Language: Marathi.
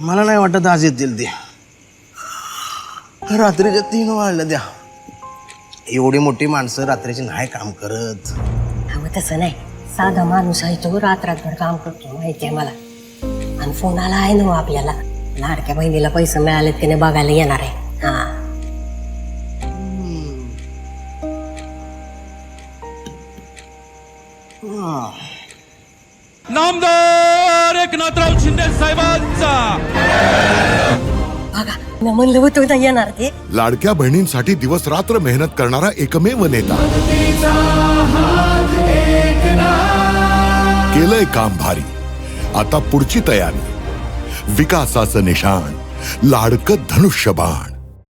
वाटत आज येतील ते. रात्रीच्या तीन वाजल्या द्या एवढी मोठी माणसं रात्रीची नाही काम करत. अहो तसं नाही. साधा माणूस आहे तो रात रातभर काम करतो माहिती आहे मला. आणि फोन आला आहे ना हो आपल्याला. लाडक्या बहिणीला पैसे मिळालेत की नाही बघायला येणार आहे. हा. नामदार! एकनाथराव शिंदे साहेबांचा. बघा म्हणलं होतं येणार ते. लाडक्या बहिणींसाठी दिवस रात्र मेहनत करणारा एकमेव नेता. केलंय काम भारी. आता पुढची तयारी. विकासाचं निशाण. लाडकं धनुष्यबाण.